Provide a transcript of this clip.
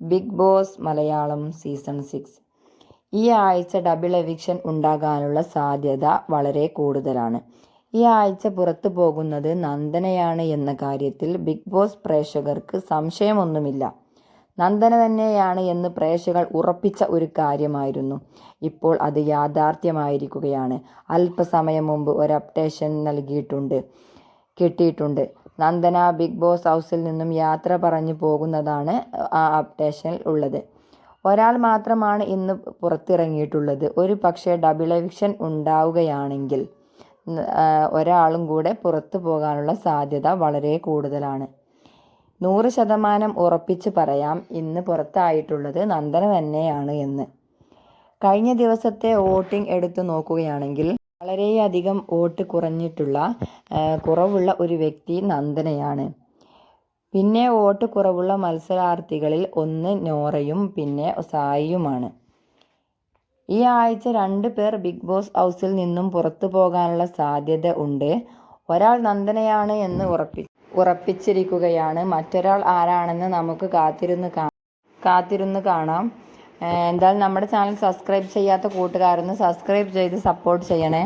Big boss Malayalam season six. ഈ ആഴ്ച double eviction ഉണ്ടാകാനുള്ള സാധ്യത വളരെ കൂടുതലാണ്. ഈ ആഴ്ച പുറത്തു പോകുന്നത് നന്ദനയാണ് എന്ന കാര്യത്തിൽ ബിഗ് ബോസ് പ്രേക്ഷകർക്ക് സംശയമൊന്നുമില്ല. നന്ദന തന്നെയാണ് എന്ന് പ്രേക്ഷകർ ഉറപ്പിച്ച ഒരു കാര്യമായിരുന്നു. ഇപ്പോൾ അത് യാഥാർത്ഥ്യമായിരിക്കുകയാണ്. അല്പസമയം മുമ്പ് ഒരു അപ്ഡേഷൻ നൽകിയിട്ടുണ്ട് കിട്ടിയിട്ടുണ്ട്. നന്ദന ബിഗ് ബോസ് ഹൗസിൽ നിന്നും യാത്ര പറഞ്ഞു പോകുന്നതാണ് ആ അപ്ഡേഷനിൽ ഉള്ളത്. ഒരാൾ മാത്രമാണ് ഇന്ന് പുറത്തിറങ്ങിയിട്ടുള്ളത്. ഒരു പക്ഷേ ഡബിൾ എവിക്ഷൻ ഉണ്ടാവുകയാണെങ്കിൽ ഒരാളും കൂടെ പുറത്തു പോകാനുള്ള സാധ്യത വളരെ കൂടുതലാണ്. നൂറ് ശതമാനം ഉറപ്പിച്ച് പറയാം ഇന്ന് പുറത്തായിട്ടുള്ളത് നന്ദന തന്നെയാണ് എന്ന്. കഴിഞ്ഞ ദിവസത്തെ വോട്ടിംഗ് എടുത്തു നോക്കുകയാണെങ്കിൽ വളരെയധികം വോട്ട് കുറഞ്ഞിട്ടുള്ള കുറവുള്ള ഒരു വ്യക്തി നന്ദനയാണ്. പിന്നെ വോട്ട് കുറവുള്ള മത്സരാർത്ഥികളിൽ ഒന്ന് നോറയും പിന്നെ സായിയുമാണ്. ഈ ആഴ്ച രണ്ട് പേർ ബിഗ് ബോസ് ഹൗസിൽ നിന്നും പുറത്തു പോകാനുള്ള സാധ്യത ഉണ്ട്. ഒരാൾ നന്ദനയാണ് എന്ന് ഉറപ്പി ഉറപ്പിച്ചിരിക്കുകയാണ്. മറ്റൊരാൾ ആരാണെന്ന് നമുക്ക് കാത്തിരുന്ന് കാത്തിരുന്ന് കാണാം. എന്തായാലും നമ്മുടെ ചാനൽ സബ്സ്ക്രൈബ് ചെയ്യാത്ത കൂട്ടുകാരൊന്ന് സബ്സ്ക്രൈബ് ചെയ്ത് സപ്പോർട്ട് ചെയ്യണേ.